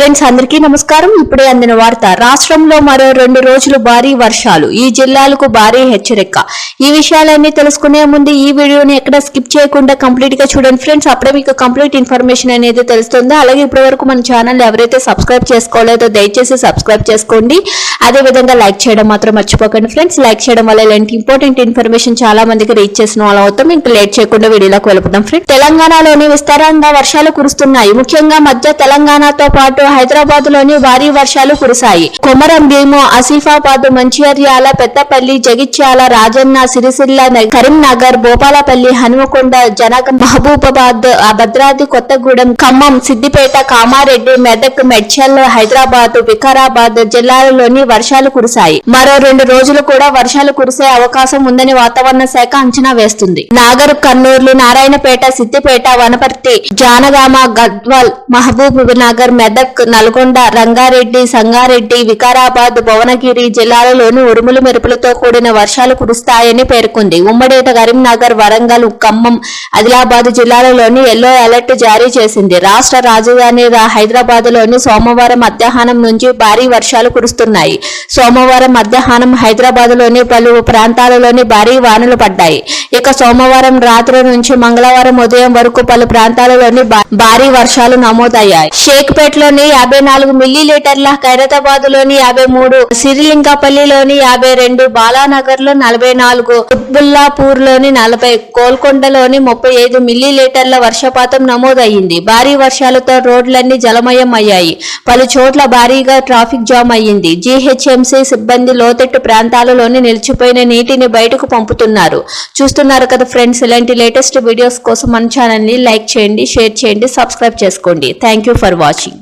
Friends అందరికీ నమస్కారం. ఇప్పుడే అందిన వార్త రాష్ట్రంలో మరో రెండు రోజులు భారీ వర్షాలు. ఈ జిల్లాలకు భారీ హెచ్చరిక. ఈ విషయాలన్నీ తెలుసుకునే ముందు ఈ వీడియోని ఎక్కడ స్కిప్ చేయకుండా కంప్లీట్గా చూడండి ఫ్రెండ్స్. అప్పుడే మీకు కంప్లీట్ ఇన్ఫర్మేషన్ అనేది తెలుస్తుంది. అలాగే ఇప్పటి వరకు మన ఛానల్ ఎవరైతే సబ్స్క్రైబ్ చేసుకోలేదో దయచేసి సబ్స్క్రైబ్ చేసుకోండి. అదే విధంగా లైక్ చేయడం మాత్రం మర్చిపోకండి ఫ్రెండ్స్. లైక్ చేయడం వల్ల ఇలాంటి ఇంపార్టెంట్ ఇన్ఫర్మేషన్ చాలా మందికి రీచ్ చేసిన వాళ్ళు అవుతాం. ఇంకా లేట్ చేయకుండా వీడియోలోకి వెళ్దాం ఫ్రెండ్స్. తెలంగాణలోని విస్తారంగా వర్షాలు కురుస్తున్నాయి. ముఖ్యంగా మధ్య తెలంగాణతో పాటు హైదరాబాద్లోని భారీ వర్షాలు కురిశాయి. కొమరం భీము ఆసిఫాబాద్ మంచిర్యాల పెద్దపల్లి జగిత్యాల రాజన్న సిరిసిల్ల కరీంనగర్ భోపాలపల్లి హనుమకొండ జనగం మహబూబాబాద్ భద్రాద్రి కొత్తగూడెం ఖమ్మం సిద్దిపేట కామారెడ్డి మెదక్ మెడ్చల్ హైదరాబాద్ వికారాబాద్ జిల్లాలలోని వర్షాలు కురిశాయి. మరో రెండు రోజులు కూడా వర్షాలు కురిసే అవకాశం ఉందని వాతావరణ శాఖ అంచనా వేస్తుంది. నాగర్ కర్నూలు నారాయణపేట సిద్దిపేట వనపర్తి జానగామ గద్వాల్ మహబూబ్ నగర్ మెదక్ నల్గొండ రంగారెడ్డి సంగారెడ్డి వికారాబాద్ భువనగిరి జిల్లాలలోని ఉరుములు మెరుపులతో కూడిన వర్షాలు కురుస్తాయని పేర్కొంది. ఉమ్మడి కరీంనగర్ వరంగల్ ఖమ్మం ఆదిలాబాద్ జిల్లాలలోని ఎల్లో అలర్ట్ జారీ చేసింది. రాష్ట్ర రాజధాని హైదరాబాద్లోని సోమవారం మధ్యాహ్నం నుంచి భారీ వర్షాలు కురుస్తున్నాయి. సోమవారం మధ్యాహ్నం హైదరాబాద్లోని పలు ప్రాంతాలలోని భారీ వానలు పడ్డాయి. ఇక సోమవారం రాత్రి నుంచి మంగళవారం ఉదయం వరకు పలు ప్రాంతాలలోని భారీ వర్షాలు నమోదయ్యాయి. షేక్పేట్లోని యాభై నాలుగు మిల్లీ లీటర్ల ఖైరతాబాద్లోని యాభై మూడు సిరిలింగపల్లిలోని యాభై రెండు బాలానగర్లో నలభై నాలుగు కుత్బుల్లాపూర్లోని నలభై గోల్కొండలోని ముప్పై ఐదు మిల్లీ లీటర్ల వర్షపాతం నమోదయ్యింది. భారీ వర్షాలతో రోడ్లన్నీ జలమయం అయ్యాయి పలు చోట్ల భారీగా ట్రాఫిక్ జామ్ అయ్యింది. జీహెచ్ఎంసీ సిబ్బంది లోతట్టు ప్రాంతాలలోని నిలిచిపోయిన నీటిని బయటకు పంపుతున్నారు. చూస్తున్నారు కదా ఫ్రెండ్స్ ఇలాంటి లేటెస్ట్ వీడియోస్ కోసం మన ఛానల్ని లైక్ చేయండి షేర్ చేయండి సబ్స్క్రైబ్ చేసుకోండి. Thank you for watching